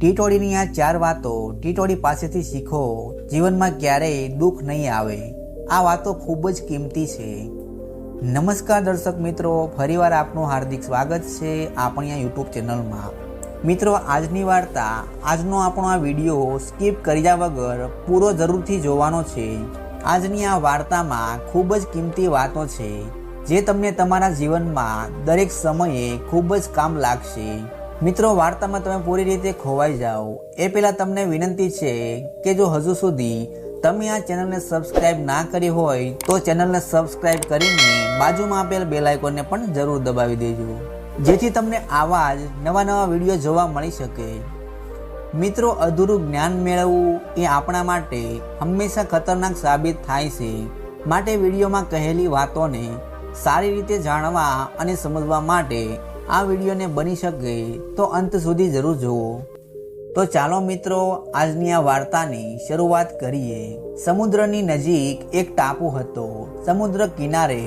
ટીટોડીની આ ચાર વાતો ટીટોડી પાસેથી શીખો, જીવનમાં ક્યારેય દુઃખ નહીં આવે. આ વાતો ખૂબ જ કિંમતી છે. નમસ્કાર દર્શક મિત્રો, ફરીવાર આપનું હાર્દિક સ્વાગત છે આપણી આ યુટ્યુબ ચેનલમાં. મિત્રો, આજની વાર્તા, આજનો આપણો આ વીડિયો સ્કીપ કર્યા વગર પૂરો જરૂરથી જોવાનો છે. આજની આ વાર્તામાં ખૂબ જ કિંમતી વાતો છે, જે તમને તમારા જીવનમાં દરેક સમયે ખૂબ જ કામ લાગશે. મિત્રો, વાર્તામાં તમે પૂરી રીતે ખોવાઈ જાઓ. એ પહેલાં તમને વિનંતી છે કે જો હજુ સુધી તમે આ ચેનલને સબસ્ક્રાઇબ ના કરી હોય, તો ચેનલને સબસ્ક્રાઇબ કરીને બાજુમાં આપેલ બેલ આઇકોનને પણ જરૂર દબાવી દેજો. જેથી તમને આવા જ નવા નવા વીડિયો જોવા મળી શકે. મિત્રો, અધૂરું જ્ઞાન મેળવવું એ આપણા માટે હંમેશા ખતરનાક સાબિત થાય છે. માટે વિડીયોમાં કહેલી વાતોને સારી રીતે જાણવા અને સમજવા માટે આ વિડીયોને બની શકે તો અંત સુધી જરૂર જુઓ. તો ચાલો મિત્રો, આજની આ વાર્તાની શરૂઆત કરીએ. સમુદ્રની નજીક એક ટાપુ હતો. સમુદ્ર કિનારે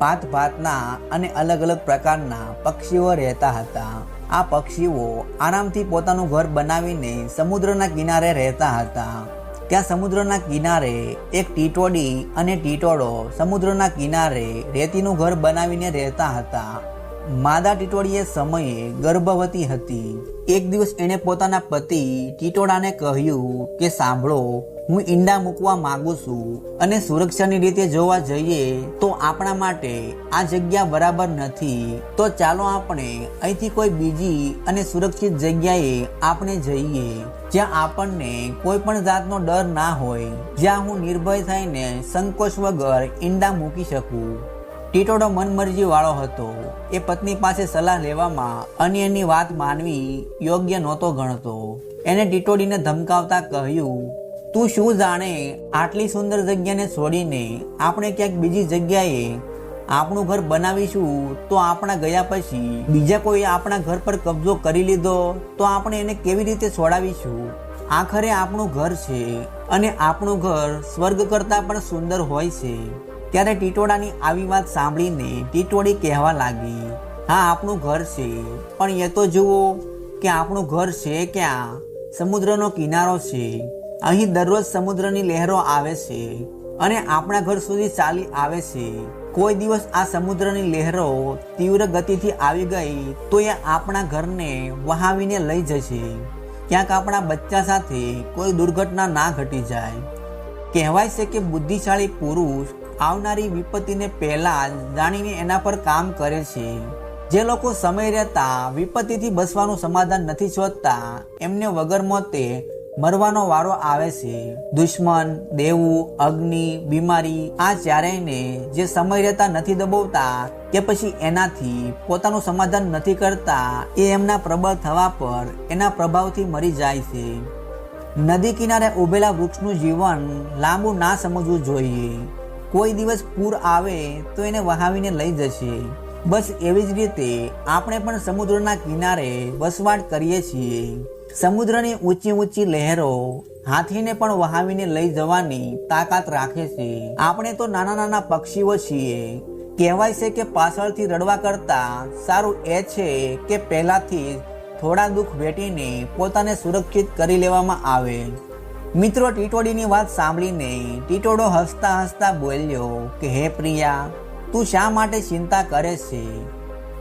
ભાત ભાતના અને અલગ અલગ પ્રકારના પક્ષીઓ રહેતા હતા. આ પક્ષીઓ આરામથી પોતાનું ઘર બનાવીને સમુદ્રના કિનારે રહેતા હતા. ત્યાં સમુદ્રના કિનારે એક ટીટોડી અને ટીટોડો સમુદ્રના કિનારે રેતીનું ઘર બનાવીને રહેતા હતા. માદા ટીટોડીએ સમયે ગર્ભવતી હતી. એક દિવસ એણે પોતાના પતિ ટીટોડાને કહ્યું કે, સાંભળો, હું ઈંડા મૂકવા માંગુ છું અને સુરક્ષાની રીતે જોવા જઈએ તો આપણા માટે આ જગ્યા બરાબર નથી. તો ચાલો આપણે અહીંથી કોઈ બીજી અને સુરક્ષિત જગ્યાએ આપણે જઈએ, જ્યાં આપણને કોઈ પણ જાતનો ડર ના હોય. જ્યાં હું નિર્ભય થઈને સંકોચ વગર ઈંડા મૂકી શકું. ટીટોડો મનમરજી વાળો હતો. એ પત્ની પાસે સલાહ લેવામાં અન્યની વાત માનવી યોગ્ય નહોતો ગણતો. એને ટીટોડીને ધમકાવતા કહ્યું, તું શું જાણે આટલી સુંદર જગ્યાને છોડીને આપણે ક્યાંક બીજી જગ્યાએ આપણું ઘર બનાવીશું? તો આપણા ગયા પછી બીજા કોઈ આપણા ઘર પર કબજો કરી લીધો? તો આપણે એને કેવી રીતે છોડાવીશું? આખરે આપણું ઘર છે અને આપણું ઘર સ્વર્ગ કરતાં પણ સુંદર હોય છે. ત્યારે ટીટોડાની આવી વાત સાંભળીને ટીટોડી કહેવા લાગી, હા, આપણું ઘર છે, પણ એ તો જુઓ કે આપણું ઘર છે ક્યાં? સમુદ્રનો કિનારો છે. અહીં દરરોજ સમુદ્રની લહેરો આવે છે અને આપણા ઘર સુધી ચાલી આવે છે. કોઈ દિવસ આ સમુદ્રની લહેરો તીવ્ર ગતિથી આવી ગઈ તો એ આપણા ઘરને વહાવીને લઈ જશે. ક્યાંક આપણા બચ્ચા સાથે કોઈ દુર્ઘટના ના ઘટી જાય. કહેવાય છે કે બુદ્ધિશાળી પુરુષ આવનારી વિપત્તિને પહેલાં જાણીને એના પર કામ કરે છે. જે લોકો સમય રહેતા વિપત્તિથી બસવાનું સમાધાન નથી શોધતા, એમને વગર મોતે મરવાનો વારો આવે છે. દુશ્મન, દેવું, અગ્નિ, બીમારી, આ ચારેયને જે સમય રહેતા નથી દબાવતા કે પછી એનાથી પોતાનું સમાધાન નથી કરતા, એ એમના પ્રબળ થવા પર એના પ્રભાવથી મરી જાય છે. નદી કિનારે ઉભેલા વૃક્ષનું જીવન લાંબુ ના સમજવું જોઈએ. કોઈ દિવસ પૂર આવે તો એને વહાવીને લઈ જશે. બસ એવી જ રીતે આપણે પણ સમુદ્રના કિનારે વસવાટ કરીએ છીએ. સમુદ્રની ઊંચી ઊંચી લહેરો હાથીને પણ વહાવીને લઈ જવાની તાકાત રાખે છે. આપણે તો નાના નાના પક્ષીઓ છીએ. કહેવાય છે કે પાછળથી રડવા કરતા સારું એ છે કે પહેલાથી થોડા દુઃખ વેઠીને પોતાને સુરક્ષિત કરી લેવામાં આવે. મિત્રો, ટીટોડીની વાત સાંભળીને ટીટોડો હસતા હસતા બોલ્યો કે, હે પ્રિયા, તું શા માટે ચિંતા કરે છે?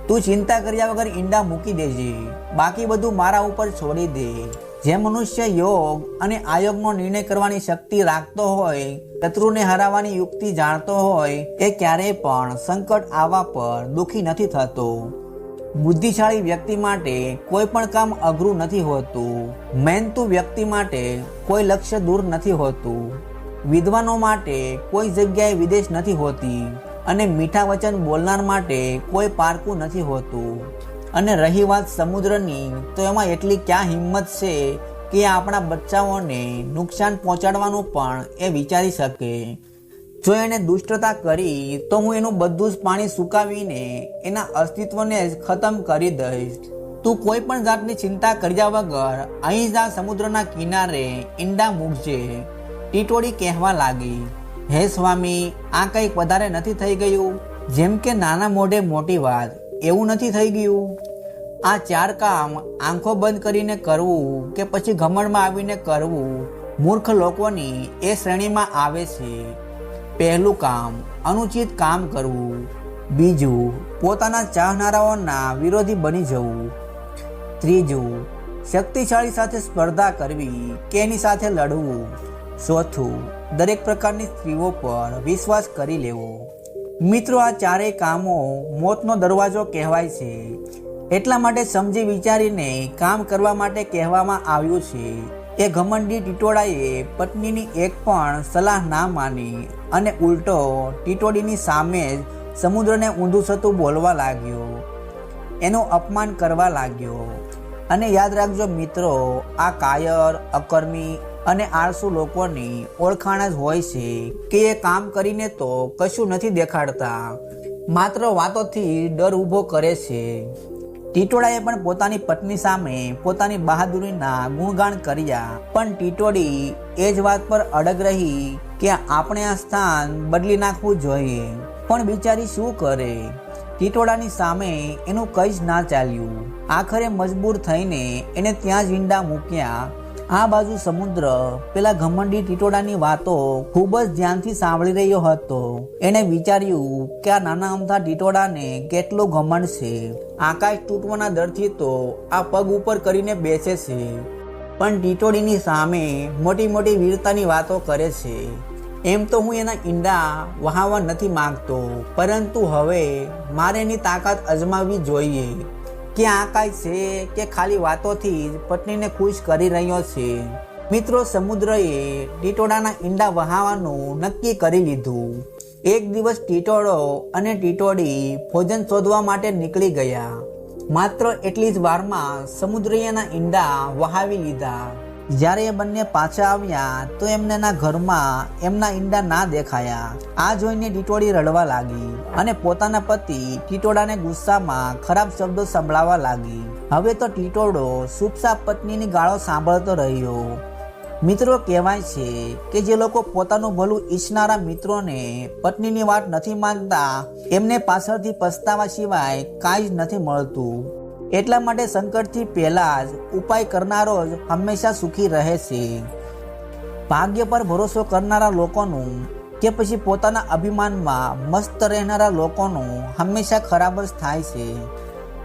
તું ચિંતા કર્યા વગર ઈંડા મૂકી દેજે. બાકી બધું મારા ઉપર છોડી દે. જે મનુષ્ય યોગ અને આયોગનો નિર્ણય કરવાની શક્તિ રાખતો હોય, શત્રુને હરાવવાની યુક્તિ જાણતો હોય, એ ક્યારેય પણ સંકટ આવવા પર દુઃખી નથી થતો. બુદ્ધિશાળી વ્યક્તિ માટે કોઈ પણ કામ અઘરું નથી હોતું. મહેનતુ વ્યક્તિ માટે કોઈ લક્ષ્ય દૂર નથી હોતું. વિદ્વાનો માટે કોઈ જગ્યાએ વિદેશ નથી હોતી અને મીઠા વચન બોલનાર માટે કોઈ પારકું નથી હોતું. અને રહી વાત સમુદ્રની, તો એમાં એટલી ક્યાં હિંમત છે કે આપણા બચ્ચાઓને નુકસાન પહોંચાડવાનું પણ એ વિચારી શકે. જો એને દુષ્ટતા કરી, તો હું એનું બધું જ પાણી સુકાવીને એના અસ્તિત્વને ખતમ કરી દઈશ. તું કોઈ પણ જાતની ચિંતા કર્યા વગર અહીં જ સમુદ્રના કિનારે ઈંડા મૂકજે. ટીટોડી કહેવા લાગી. હે સ્વામી, આ કંઈક વધારે નથી થઈ ગયું? જેમ કે નાના મોઢે મોટી વાત, એવું નથી થઈ ગયું? આ ચાર કામ આંખો બંધ કરીને કરવું કે પછી ઘમંડમાં આવીને કરવું, મૂર્ખ લોકોની એ શ્રેણીમાં આવે છે. પહેલું કામ, અનુચિત કામ કરવું, બીજું, પોતાના ચાહનારાઓના વિરોધી બની જવું, ત્રીજું, શક્તિશાળી સાથે સ્પર્ધા કરવી કે એની સાથે લડવું, ચોથું, દરેક પ્રકારની સ્ત્રીઓ પર વિશ્વાસ કરી લેવો. મિત્રો, આ ચારેય કામો મોતનો દરવાજો કહેવાય છે. એટલા માટે સમજી વિચારીને કામ કરવા માટે કહેવામાં આવ્યું છે. એ ઘમંડી ટીટોળાએ પત્નીની એક પણ સલાહ ના માની અને ઉલટો ટીટોડીની સામે જ સમુદ્રને ઊંધું થતું બોલવા લાગ્યો. એનું અપમાન કરવા લાગ્યો. અને યાદ રાખજો મિત્રો, આ કાયર, અકર્મી અને આળસુ લોકોની ઓળખાણ જ હોય છે કે એ કામ કરીને તો કશું નથી દેખાડતા. માત્ર વાતોથી ડર ઊભો કરે છે. ટીટોળાએ પણ પોતાની પત્ની સામે પોતાની બહાદુરીના ગુણગાન કર્યા. પણ ટીટોડી એ જ વાત પર અડગ રહી કે આપણે આ સ્થાન બદલી નાખવું જોઈએ. પણ બિચારી શું કરે? ટીટોડાની સામે એનું કંઈ જ ના ચાલ્યું. આખરે મજબૂર થઈને એને ત્યાં જ ઈંડા મૂક્યા. આ બાજુ સમુદ્ર પેલા ઘમંડી ટીટોડાની વાતો ખૂબ જ ધ્યાનથી સાંભળી રહ્યો હતો. એણે વિચાર્યું કે આ નાના અમથા ટીટોડાને કેટલો ઘમંડ છે. આકાશ તૂટવાના ડરથી તો આ પગ ઉપર કરીને બેસે છે. પણ ટીટોડીની સામે મોટી મોટી વીરતાની વાતો કરે છે. એમ તો હું એના ઈંડા વહાવવા નથી માંગતો, પરંતુ હવે મારે એની તાકાત અજમાવવી જોઈએ. કે આ કાંઈ છે કે ખાલી વાતોથી જ પત્નીને ખુશ કરી રહ્યો છે? મિત્રો, સમુદ્રએ ટીટોડાના ઈંડા વહાવાનું નક્કી કરી લીધું. એક દિવસ ટીટોડો અને ટીટોડી ભોજન શોધવા માટે નીકળી ગયા. માત્ર એટલી જ વારમાં સમુદ્રયાના ઈંડા વહાવી લીધા. જ્યારે એ બંને પાછા આવ્યા, તો એમના ઘરમાં એમના ઈંડા ના દેખાયા. આ જોઈને ટીટોડી રડવા લાગી અને પોતાના પતિ ટીટોડાને ગુસ્સામાં ખરાબ શબ્દો સંભળાવા લાગી. હવે તો ટીટોડો સુપસાપ પત્નીની ગાળો સાંભળતો રહ્યો. મિત્રો કહેવાય છે કે જે લોકો પોતાનું ભલું ઈચ્છનારા મિત્રોને પત્નીની વાત નથી માનતા, એમને પાછળથી પસ્તાવા સિવાય કાંઈ જ નથી મળતું. એટલા માટે સંકટથી પહેલા જ ઉપાય કરનારો જ હંમેશા સુખી રહે છે. ભાગ્ય પર ભરોસો કરનારા લોકોનું કે પછી પોતાના અભિમાનમાં મસ્ત રહેનારા લોકોનું હંમેશા ખરાબ જ થાય છે.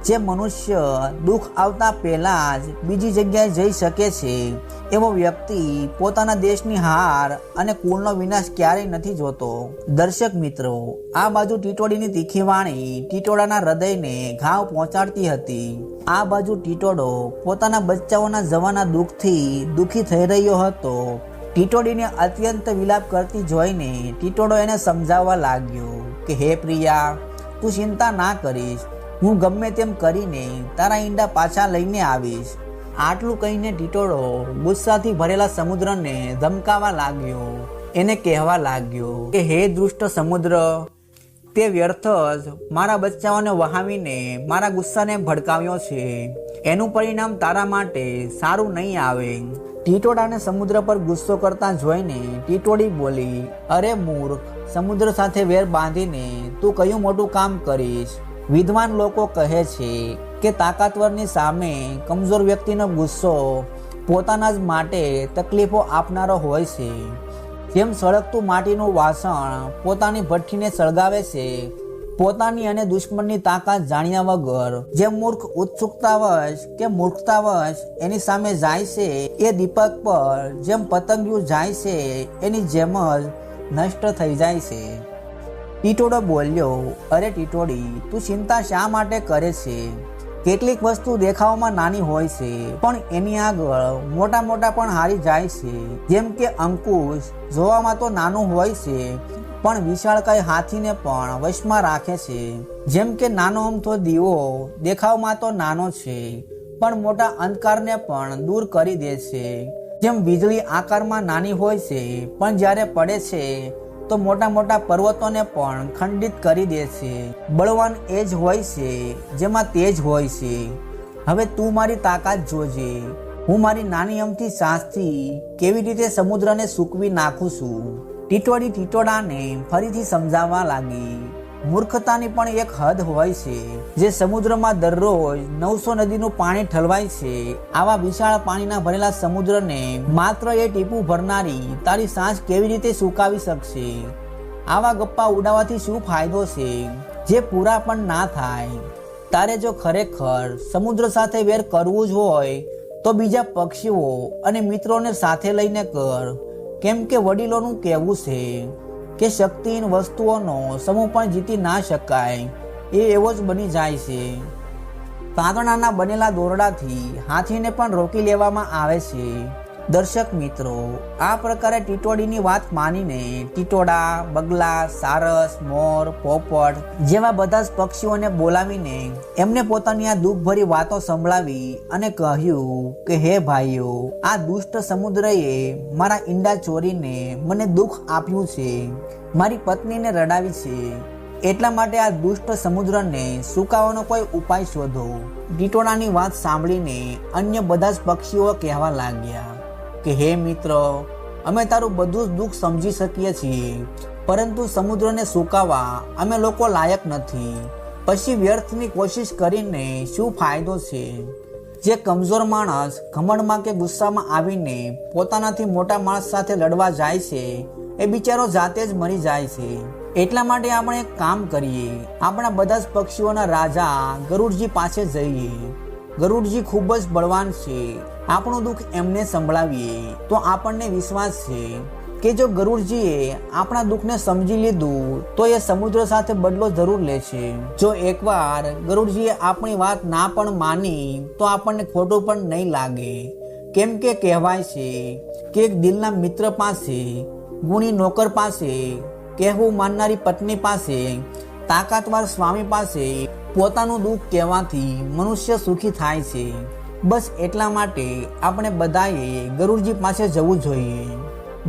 જે મનુષ્ય દુઃખ આવતા પહેલા જ બીજી જગ્યાએ જઈ શકે છે, એવો વ્યક્તિ પોતાના દેશની હાર અને કુળનો વિનાશ ક્યારેય નથી જોતો. દર્શક મિત્રો, આ બાજુ ટીટોડીની તીખી વાણી ટીટોડાના હૃદયને ઘાવ પહોંચાડતી હતી. આ બાજુ ટીટોડો પોતાના બચ્ચાઓના જવાના દુઃખથી દુઃખી થઈ રહ્યો હતો. ટીટોડીને અત્યંત વિલાપ કરતી જોઈને ટીટોડો એને સમજાવવા લાગ્યો કે, હે પ્રિયા, તું ચિંતા ના કરીશ. હું ગમે તેમ કરીને તારા ઈંડા પાછા લઈને આવીશ. આટલું કહીને ટીટોળો ગુસ્સાથી ભરેલા સમુદ્રને ધમકાવા લાગ્યો. એને કહેવા લાગ્યો કે, હે દૃષ્ટ સમુદ્ર, તે વ્યર્થ જ મારા બચ્ચાઓને વહાવીને મારા ગુસ્સાને ભડકાવ્યો છે. એનું પરિણામ તારા માટે સારું નહીં આવે. ટીટોડાને સમુદ્ર પર ગુસ્સો કરતા જોઈને ટીટોડી બોલી, અરે મૂર્ખ, સમુદ્ર સાથે વેર બાંધીને તું કયું મોટું કામ કરીશ? વિદ્વાન લોકો કહે છે કે તાકાતવરની સામે કમજોર વ્યક્તિનો ગુસ્સો પોતાના જ માટે તકલીફો આપનારો હોય છે. જેમ સળગતું માટીનું વાસણ પોતાની ભઠ્ઠીને સળગાવે છે, પોતાની અને દુશ્મનની તાકાત જાણ્યા વગર જે મૂર્ખ ઉત્સુકતાવશ કે મૂર્ખતાવશ એની સામે જાય છે, એ દીપક પર જેમ પતંગિયું જાય છે, એની જેમ જ નષ્ટ થઈ જાય છે. ટીટોડો બોલ્યો, અરે ટીટોડી, તું ચિંતા શા માટે કરે છે? કેટલીક વસ્તુ દેખાવમાં નાની હોય છે, પણ એની આગળ મોટા મોટા પણ હારી જાય છે. જેમ કે અંકુશ, જોવામાં તો નાનું હોય છે, પણ વિશાળકાય હાથીને પણ વશમાં રાખે છે. જેમ કે નાનો અમથો દીવો, દેખાવમાં તો નાનો છે, પણ મોટા અંધકારને પણ દૂર કરી દે છે. જેમ વીજળી આકારમાં નાની હોય છે, પણ જ્યારે પડે છે તો મોટા મોટા પર્વતોને પણ ખંડિત કરી દે છે. બળવાન એ જ હોય છે, જેમાં તેજ હોય છે. હવે તું મારી તાકાત જોજે. હું મારી નાની અમથી સાસથી કેવી રીતે સમુદ્રને સૂકવી નાખું છું? ટીટોડી ટીટોડાને ફરીથી સમજાવવા લાગી. મૂર્ખતાની પણ એક હદ હોય છે. જે સમુદ્રમાં દરરોજ નવસો નદીનું પાણી ઠલવાય છે. આવા વિશાળ પાણીના ભરેલા સમુદ્રને માત્ર એ ટીપું ભરનારી તારી સાંજ કેવી રીતે સુકાવી શકશે? આવા ગપ્પા ઉડાવવાથી શું ફાયદો છે? જે પૂરા પણ ના થાય. તારે જો ખરેખર સમુદ્ર સાથે વેર કરવું જ હોય, તો બીજા પક્ષીઓ અને મિત્રોને સાથે લઈને કર. કેમ કે વડીલોનું કહેવું છે કે શક્તિહીન વસ્તુઓનો સમૂહ પણ જીતી ના શકાય. એ એવો જ બની જાય છે. તાંતણાના બનેલા દોરડાથી હાથીને પણ રોકી લેવામાં આવે છે. દર્શક મિત્રો, આ પ્રકારે ટીટોડીની વાત માનીને ટીટોડા, બગલા, સારસ, મોર, પોપટ જેવા બધા જ પક્ષીઓને બોલાવીને એમને પોતાની આ દુઃખભરી વાતો સંભળાવી અને કહ્યું કે, હે ભાઈઓ, આ દુષ્ટ સમુદ્રએ મારા ઈંડા ચોરીને મને દુઃખ આપ્યું છે. મારી પત્નીને રડાવી છે. એટલા માટે આ દુષ્ટ સમુદ્રને સુકાવાનો કોઈ ઉપાય શોધો. ટીટોડાની વાત સાંભળીને અન્ય બધા જ પક્ષીઓ કહેવા લાગ્યા. કે, હે મિત્ર, અમે તારું બધું જ દુઃખ સમજી શકીએ છીએ, પરંતુ સમુદ્રને સુકાવા અમે લોકો લાયક નથી. પછી વ્યર્થની કોશિશ કરીને શું ફાયદો છે? જે કમજોર માણસ ઘમંડમાં કે ગુસ્સામાં આવીને પોતાનાથી મોટા માણસ સાથે લડવા જાય છે, એ બિચારો જાતે જ મરી જાય છે. એટલા માટે આપણે એક કામ કરીએ. આપણા બધા જ પક્ષીઓના રાજા ગરુડજી પાસે જઈએ. ગરુડજી ખૂબ જ બળવાન છે. આપણું દુઃખ એમને સંભળાવીએ તો આપણને વિશ્વાસ છે કે જો ગરુડજીએ આપણા દુઃખને સમજી લીધું, તો એ સમુદ્ર સાથે બદલો જરૂર લે છે. જો એકવાર ગરુડજીએ આપણી વાત ના પણ માની, તો આપણને ખોટું પણ નહીં લાગે. કેમ કે કહેવાય છે કે એક દિલના મિત્ર પાસે, ગુણી નોકર પાસે, કહેવું માનનારી પત્ની પાસે, તાકાતવાર સ્વામી પાસે પોતાનું દુઃખ કહેવાથી મનુષ્ય સુખી થાય છે. બસ એટલા માટે આપણે બધાએ ગરુડજી પાસે જવું જોઈએ.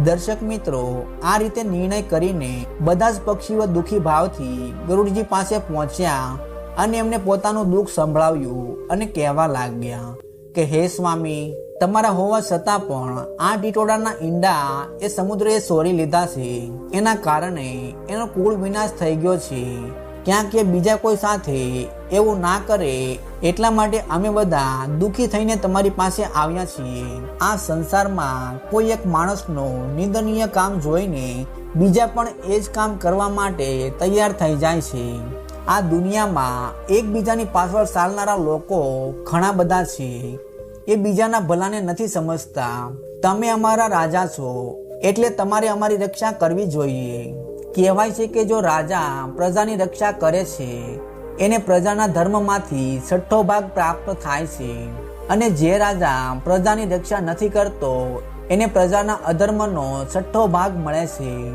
દર્શક મિત્રો, આ રીતે નિર્ણય કરીને બધા જ પક્ષીઓ દુઃખી ભાવથી ગરુડજી પાસે પહોંચ્યા અને એમને પોતાનું દુઃખ સંભળાવ્યું અને કહેવા લાગ્યા કે, હે સ્વામી, તમારા હોવા છતાં પણ આ ટીટોડાના ઈંડા એ સમુદ્રએ સોરી લીધા છે. એના કારણે એનો કુળ વિનાશ થઈ ગયો છે. ક્યાંક કે બીજા કોઈ સાથે એવું ના કરે, એટલા માટે અમે બધા દુઃખી થઈને તમારી પાસે આવ્યા છીએ. આ સંસારમાં કોઈ એક માણસનો નિંદનીય કામ જોઈને બીજા પણ એ જ કામ કરવા માટે તૈયાર થઈ જાય છે. આ દુનિયામાં એકબીજાની પાછળ ચાલનારા લોકો ઘણા બધા છે. એ બીજાના ભલાને નથી સમજતા. તમે અમારા રાજા છો, એટલે તમારે અમારી રક્ષા કરવી જોઈએ. કહેવાય છે કે જો રાજા પ્રજાની રક્ષા કરે છે, એને પ્રજાના ધર્મમાંથી છઠ્ઠો ભાગ પ્રાપ્ત થાય છે. અને જે રાજા પ્રજાની રક્ષા નથી કરતો, એને પ્રજાના અધર્મનો છઠ્ઠો ભાગ મળે છે.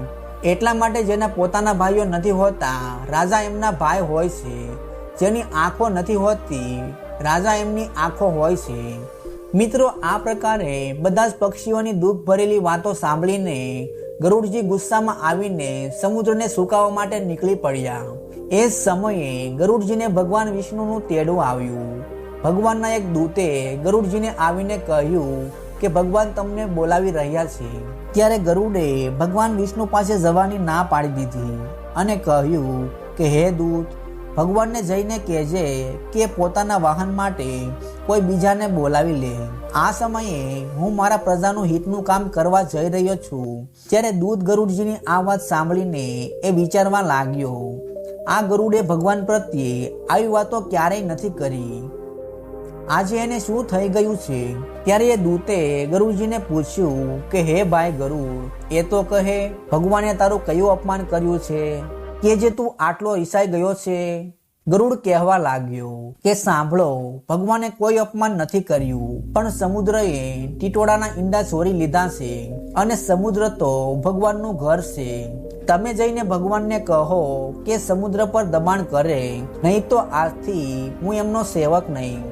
એટલા માટે જેના પોતાના ભાઈઓ નથી હોતા, રાજા એમના ભાઈ હોય છે. જેની આંખો નથી હોતી, રાજા એમની આંખો હોય છે. મિત્રો, આ પ્રકારે બધા જ પક્ષીઓની દુઃખ ભરેલી વાતો સાંભળીને ગરુડજી ગુસ્સામાં આવીને સમુદ્રને સુકાવવા માટે નીકળી પડ્યા. એ સમયે ગરુડજીને ભગવાન વિષ્ણુનું તેડું આવ્યું. ભગવાનના એક દૂતે ગરુડજીને આવીને કહ્યું કે, ભગવાન તમને બોલાવી રહ્યા છે. ત્યારે ગરુડે ભગવાન વિષ્ણુ પાસે જવાની ના પાડી દીધી અને કહ્યું કે, હે દૂત ભગવાનને જઈને કહેજે કે પોતાના વાહન માટે કોઈ બીજાને બોલાવી લે. આ સમયે હું મારા પ્રજાનું હિતનું કામ કરવા જઈ રહ્યો છું, ત્યારે દૂધ ગરુડજીની આ વાત સાંભળીને એ વિચારવા લાગ્યો. આ ગરુડે ભગવાન પ્રત્યે આવી વાતો ક્યારેય નથી કરી. આજે એને શું થઈ ગયું છે? ત્યારે એ દૂતે ગરુજીને પૂછ્યું કે, હે ભાઈ ગરુડ, એ તો કહે, ભગવાને તારું કયું અપમાન કર્યું છે? કે જે તું આટલો ઈસાઈ ગયો છે? ગરુડ કહેવા લાગ્યો કે સાંભળો, ભગવાને કોઈ અપમાન નથી કર્યું, પણ સમુદ્રએ ટીટોળાના ઈંડા ચોરી લીધા છે અને સમુદ્ર તો ભગવાનનું ઘર છે. તમે જઈને ભગવાનને કહો કે સમુદ્ર પર દબાણ કરે, નહીં તો આજથી હું એમનો સેવક નહીં.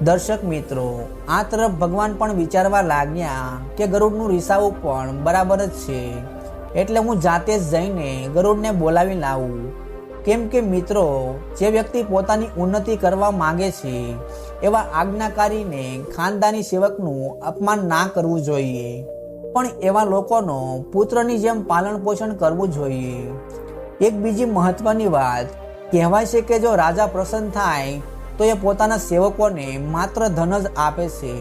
દર્શક મિત્રો, આ તરફ ભગવાન પણ વિચારવા લાગ્યા કે ગરુડનું રિસાવું પણ બરાબર જ છે. એટલે હું જાતે જ જઈને ગરુડને બોલાવી લાવું કેમ કે મિત્રો, જે વ્યક્તિ પોતાની ઉન્નતિ કરવા માંગે છે, એવા આજ્ઞાકારીને ખાનદાની સેવકનું અપમાન ના કરવું જોઈએ. પણ એવા લોકોનો પુત્રની જેમ પાલન પોષણ કરવું જોઈએ. એક બીજી મહત્વની વાત, કહેવાય છે કે જો રાજા પ્રસન્ન થાય, તો એ પોતાના સેવકોને માત્ર ધન જ આપે છે.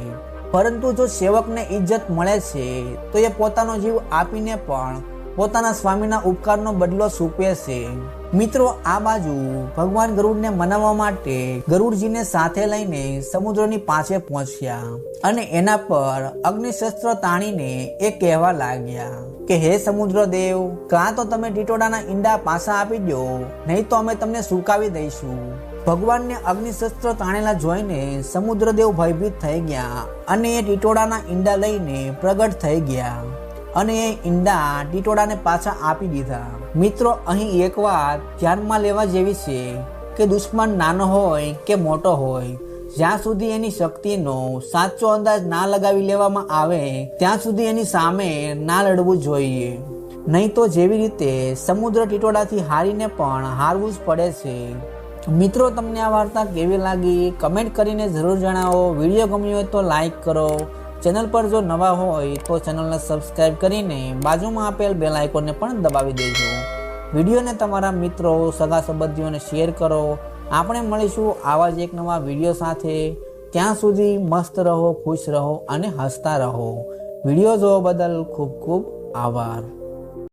પરંતુ જો સેવકને ઇજ્જત મળે છે, તો એ પોતાનો જીવ આપીને પણ પોતાના સ્વામીના ઉપકારનો બદલો સૂપે છે. મિત્રો, આ બાજુ ભગવાન ગરુડને મનાવવા માટે ગરુડજીને સાથે લઈને સમુદ્રની પાસે પહોંચ્યા અને એના પર અગ્નિશસ્ત્ર તાણીને એ કહેવા લાગ્યા કે, હે સમુદ્ર દેવ કાં તો તમે ટીટોડાના ઈંડા પાછા આપી દો, નહીં તો અમે તમને સુકાવી દઈશું. ભગવાનને અગ્નિશસ્ત્ર તાણેલા જોઈને સમુદ્રદેવ ભયભીત થઈ ગયા અને એ ટીટોડાના ઈંડા લઈને પ્રગટ થઈ ગયા. અને એ ઈંડા ટીટોડાને પાછા આપી દીધા. મિત્રો, અહીં એક વાત ધ્યાનમાં લેવા જેવી છે કે દુશ્મન નાનો હોય કે મોટો હોય, જ્યાં સુધી એની શક્તિનો સાચો અંદાજ ના લગાવી લેવામાં આવે, ત્યાં સુધી એની સામે ના લડવું જોઈએ. નહીં તો જેવી રીતે સમુદ્ર ટીટોડાથી હારીને પણ હારવું જ પડે છે. મિત્રો, તમને આ વાર્તા કેવી લાગી? કમેન્ટ કરીને જરૂર જણાવો. વીડિયો ગમ્યો હોય તો લાઈક કરો. ચેનલ પર જો નવા હોય તો ચેનલને સબસ્ક્રાઈબ કરીને બાજુમાં આપેલ બેલ આઇકોનને પણ દબાવી દેજો. વિડીયોને તમારા મિત્રો, સગા સંબંધીઓને શેર કરો. આપણે મળીશું આવા જ એક નવા વીડિયો સાથે. ત્યાં સુધી મસ્ત રહો, ખુશ રહો અને હસતા રહો. વીડિયો જોવા બદલ ખૂબ ખૂબ આભાર.